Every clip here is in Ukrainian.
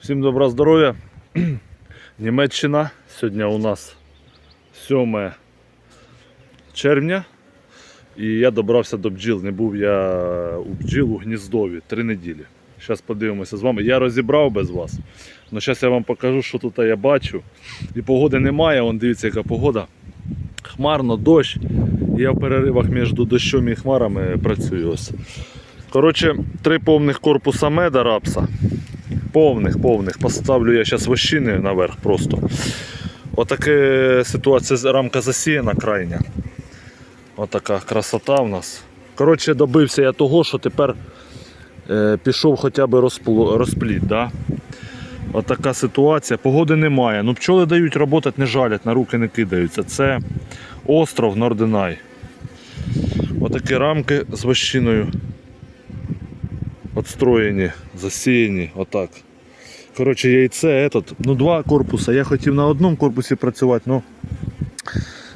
Всім добра здоров'я. Німеччина. Сьогодні у нас 7 червня. І я добрався до бджіл. Не був я у бджіл у гніздові три неділі. Зараз подивимося з вами. Я розібрав без вас. Але зараз я вам покажу, що тут я бачу. І погоди немає. Вон дивіться, яка погода. Хмарно, дощ. Я в переривах між дощом і хмарами працюю. Ось. Коротше, три повних корпуса меда рапса. Повних, повних. Поставлю я зараз вощини наверх просто. Отака ситуація, рамка засіяна крайня. Отака красота в нас. Коротше, добився я того, що тепер е, пішов хоча б розпло- розпліт. Да? Отака ситуація. Погоди немає. Ну, пчоли дають роботи, не жалять, на руки не кидаються. Це остров Норденай. Отакі рамки з вощиною. Отстроєні, засіяні, отак. Коротше, яйце, этот, ну два корпуса. Я хотів на одному корпусі працювати, але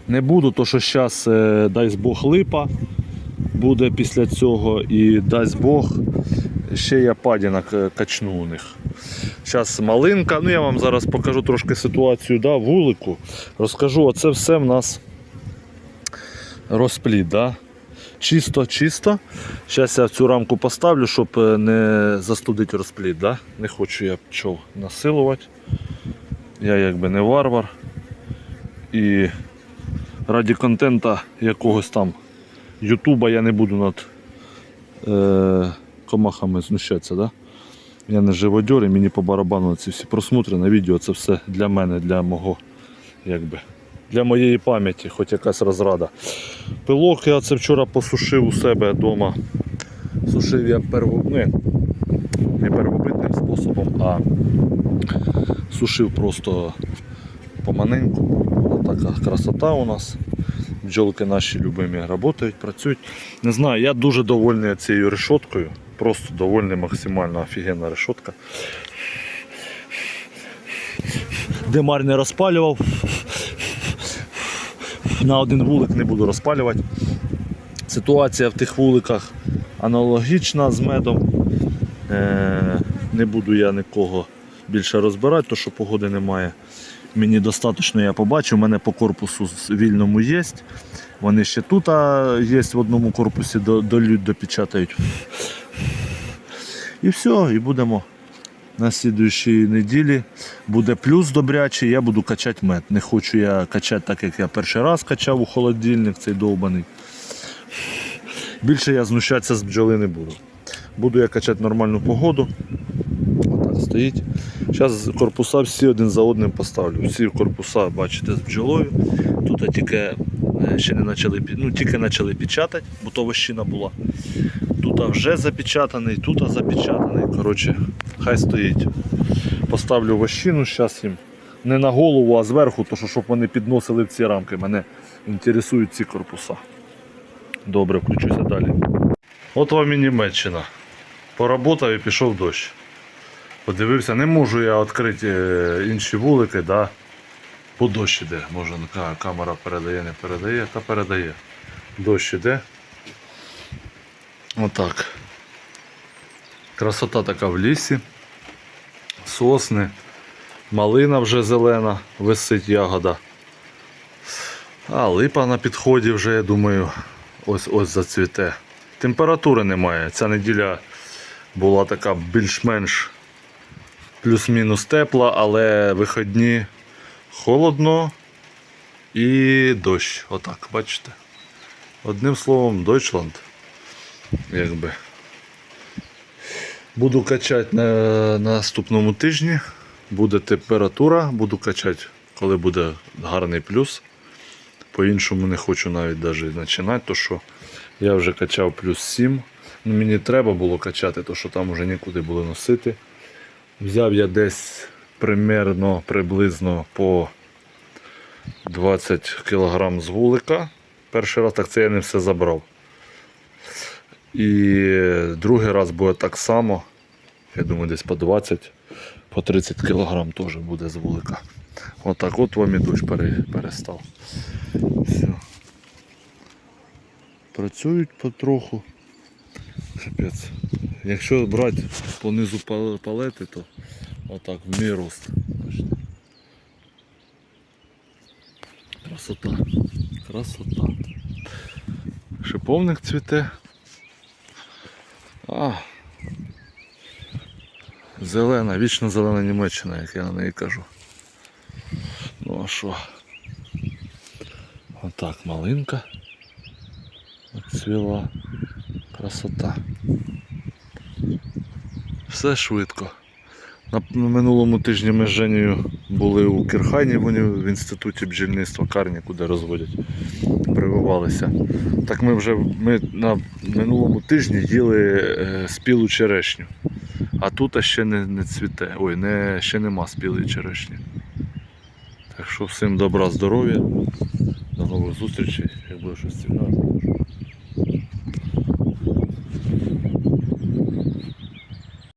не буду, то що зараз дасть Бог липа буде після цього і дасть Бог ще я падінок е, качну у них. Зараз малинка, ну я вам зараз покажу трошки ситуацію да, вулику. Розкажу, оце все в нас розпліт. Да? Чисто, чисто. Зараз я цю рамку поставлю, щоб е, не застудити розпліт. Да? Не хочу я пчол насилувати. Я якби не варвар. І раді контента якогось там Ютуба я не буду над е, комахами знущатися. Да? Я не живодьор і мені по барабану ці всі просмотри на відео це все для мене, для мого, якби, для моєї пам'яті, хоч якась розрада. Пилок я це вчора посушив у себе вдома. Сушив я перво... ну, не первобитним способом, а сушив просто поманеньку. Така красота у нас. Бджолки наші любимі працюють, працюють. Не знаю, я дуже довольний цією решоткою. Просто довольний максимально офігенна решотка. Димар не розпалював. На один вулик не буду розпалювати. Ситуація в тих вуликах аналогічна з медом. Е, не буду я нікого більше розбирати, тому що погоди немає. Мені достатньо я побачив, у мене по корпусу вільному є. Вони ще тут а, є в одному корпусі, до- долють, допечатають. І все, і будемо на слідуючій неділі. Буде плюс добрячий, я буду качати мед. Не хочу я качати так, як я перший раз качав у холодильник, цей довбаний. Більше я знущатися з бджоли не буду. Буду я качати нормальну погоду. Отак стоїть. Зараз корпуса всі один за одним поставлю. Всі корпуса, бачите, з бджолою. Тут тільки ще не почали, ну, тільки почали печатати, бо то вощина була. Тут вже запечатаний, тут запечатаний. Коротше, хай стоїть. Поставлю вощину зараз їм. Не на голову, а зверху, то що, щоб вони підносили в ці рамки. Мене інтересують ці корпуса. Добре, включуся далі. От вам і Німеччина. Поработав і пішов дощ. Подивився, не можу я відкрити е, інші вулики, да? Бо дощ іде. Може камера передає, не передає, та передає. Дощ іде. Отак. Красота така в лісі. Сосни, малина вже зелена, висить ягода. А липа на підході вже, я думаю, ось ось зацвіте. Температури немає. Ця неділя була така більш-менш плюс-мінус тепла, але виходні холодно і дощ. Отак, бачите? Одним словом, Дойчланд. Якби. Буду качати на наступному тижні. Буде температура, буду качати, коли буде гарний плюс. По-іншому не хочу навіть навіть починати, то що я вже качав плюс 7. Ну, мені треба було качати, то що там вже нікуди було носити. Взяв я десь примерно приблизно по 20 кг з вулика. Перший раз так це я не все забрав. І другий раз буде так само. Я думаю, десь по 20, по 30 кг теж буде з вулика. Отак от вам і дощ перестав. Все. Працюють потроху. Капець. Якщо брати понизу пал- палети, то Отак в мій рост. Красота. Красота. Шиповник цвіте. А. Зелена, вічно зелена Німеччина, як я на неї кажу. Ну а що? Отак малинка. Цвіла. Красота. Все швидко. На минулому тижні ми з Женєю були у Кірхайні в, інституті бджільництва Карні, куди розводять, прививалися. Так ми вже ми на минулому тижні їли е, спілу черешню. А тут ще не, не цвіте. Ой, не, ще нема спілої черешні. Так що всім добра, здоров'я. До нових зустрічей. Як буде щось цікаве.